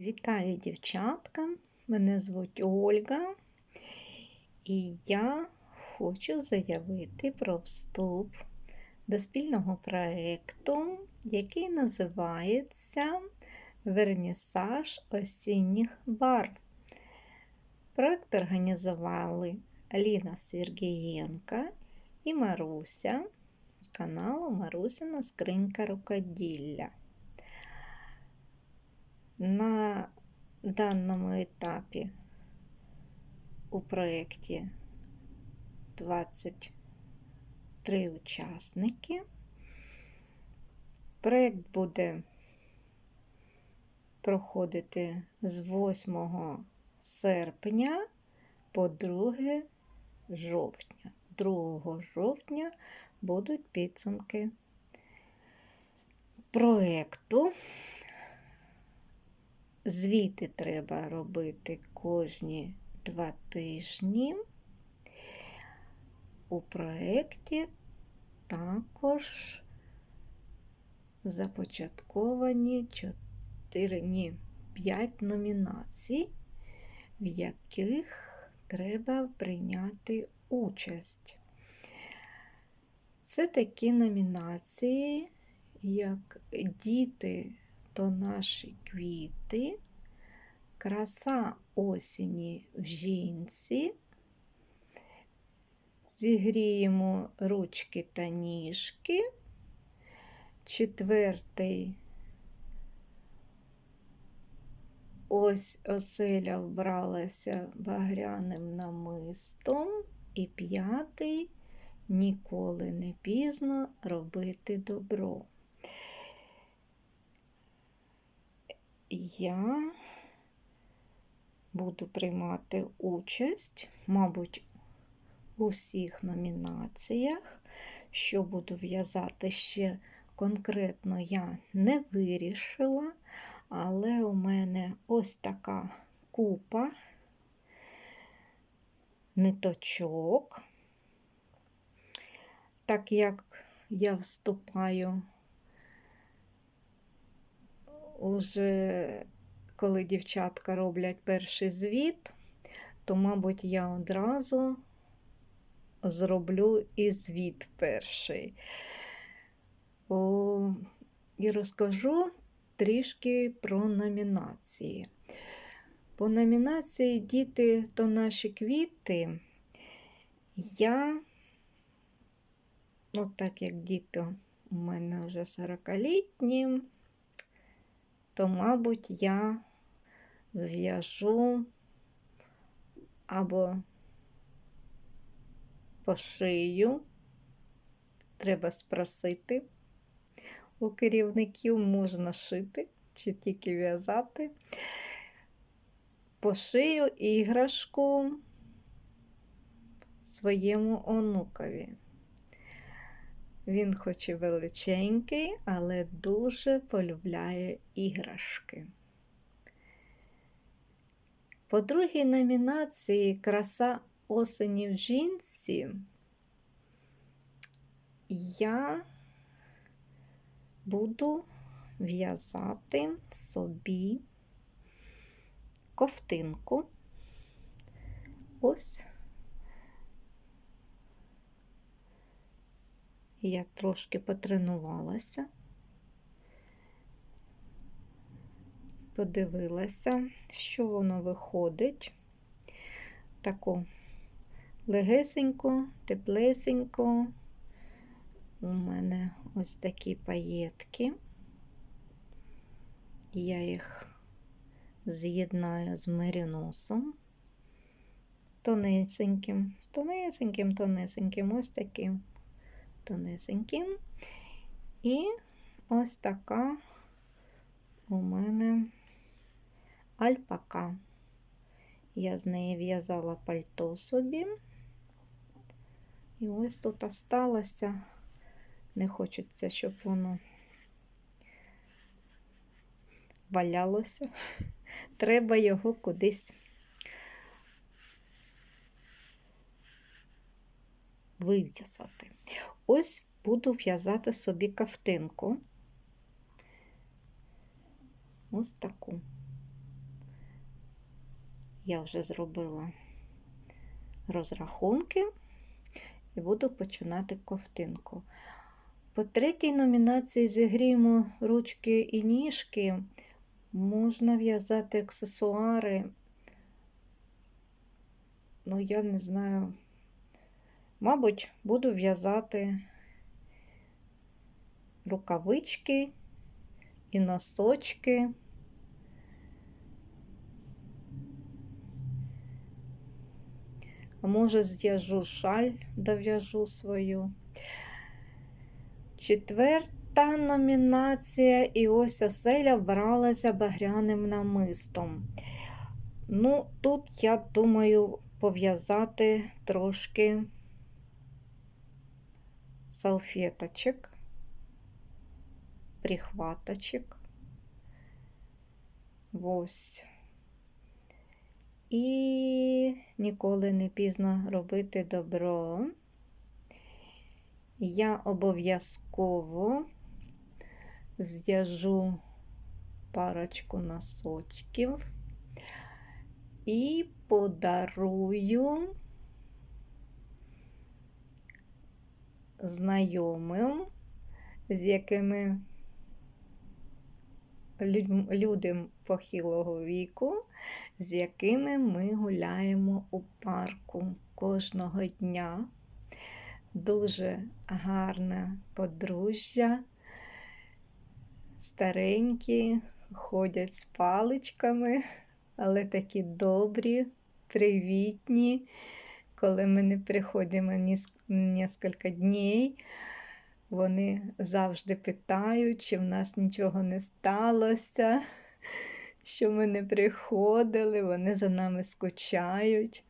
Вітаю дівчатка! Мене звуть Ольга, і я хочу заявити про вступ до спільного проєкту, який називається Вернісаж осінніх барв. Проєкт організували Аліна Сергієнка і Маруся з каналу Марусина Скринька рукоділля. На даному етапі у проєкті 23 учасники. Проєкт буде проходити з 8 серпня по 2 жовтня. 2 жовтня будуть підсумки проєкту. Звіти треба робити кожні два тижні. У проєкті також започатковані 4, ні, 5 номінацій, в яких треба прийняти участь. Це такі номінації, як діти то наші квіти, краса осені в жінці. Зігріємо ручки та ніжки. Четвертий ось оселя вбралася багряним намистом. І п'ятий ніколи не пізно робити добро. Я буду приймати участь, мабуть, у всіх номінаціях. Що буду в'язати ще конкретно я не вирішила, але у мене ось така купа ниточок. Так як я вступаю уже коли дівчатка роблять перший звіт, то, мабуть, я одразу зроблю і звіт перший. О, і розкажу трішки про номінації. По номінації Діти то наші квіти, я, ну так як діти у мене вже 40-літні, то, мабуть, я зв'яжу або пошию. Треба спросити. У керівників можна шити чи тільки в'язати. Пошию іграшку своєму онукові. Він хоч і величенький, але дуже полюбляє іграшки. По другій номінації Краса осені в жінці я буду в'язати собі ковтинку. Ось я трошки потренувалася, подивилася, що воно виходить. Таку легесеньку, теплесеньку. У мене ось такі паєтки. Я їх з'єднаю з меріносом. Тонесеньким, тонесеньким, тонесеньким, ось таким тонесеньким. І ось така у мене альпака. Я з неї в'язала пальто собі. І ось тут осталося. Не хочеться, щоб воно валялося. Треба його кудись вив'язати. Ось буду в'язати собі кафтинку. Ось таку. я вже зробила розрахунки і буду починати ковтинку. По третій номінації зігріємо ручки і ніжки. Можна в'язати аксесуари. Ну, я не знаю. Мабуть, буду в'язати рукавички і носочки. А може, зв'яжу шаль, дов'яжу свою. Четверта номінація, і ось оселя вбралася багряним намистом. Ну, тут, я думаю, пов'язати трошки салфеточок, прихваточок. Ось. І ніколи не пізно робити добро. Я обов'язково зв'яжу парочку носочків і подарую знайомим, з якими людям похилого віку, з якими ми гуляємо у парку кожного дня. Дуже гарне подружжя, старенькі, ходять з паличками, але такі добрі, привітні. Коли ми не приходимо кілька днів, вони завжди питають, чи в нас нічого не сталося, що ми не приходили, вони за нами скучають.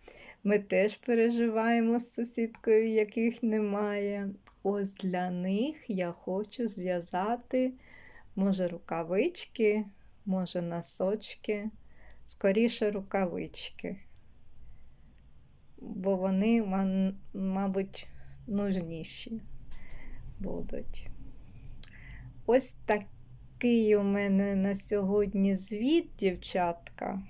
Ми теж переживаємо з сусідкою, яких немає. Ось для них я хочу зв'язати, може, рукавички, може, носочки, скоріше рукавички, бо вони, мабуть, нужніші будуть. Ось такий у мене на сьогодні звіт, дівчатка.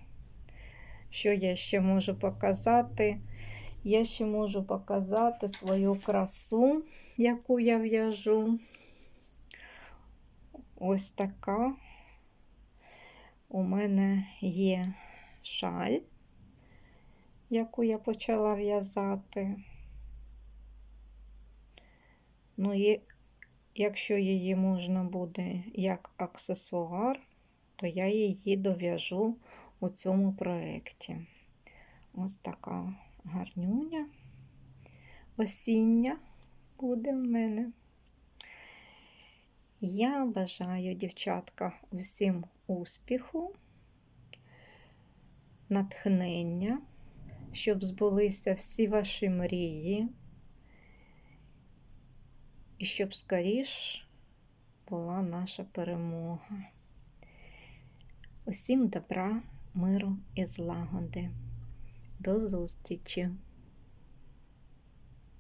Що я ще можу показати? Я ще можу показати свою красу, яку я в'яжу. Ось така у мене є шаль, яку я почала в'язати. Ну, і якщо її можна буде як аксесуар, то я її дов'яжу у цьому проєкті. Ось така гарнюня, осіння буде в мене. Я бажаю, дівчатка, усім успіху, натхнення, щоб збулися всі ваші мрії, і щоб скоріш була наша перемога. Усім добра! миру і злагоди. До зустрічі!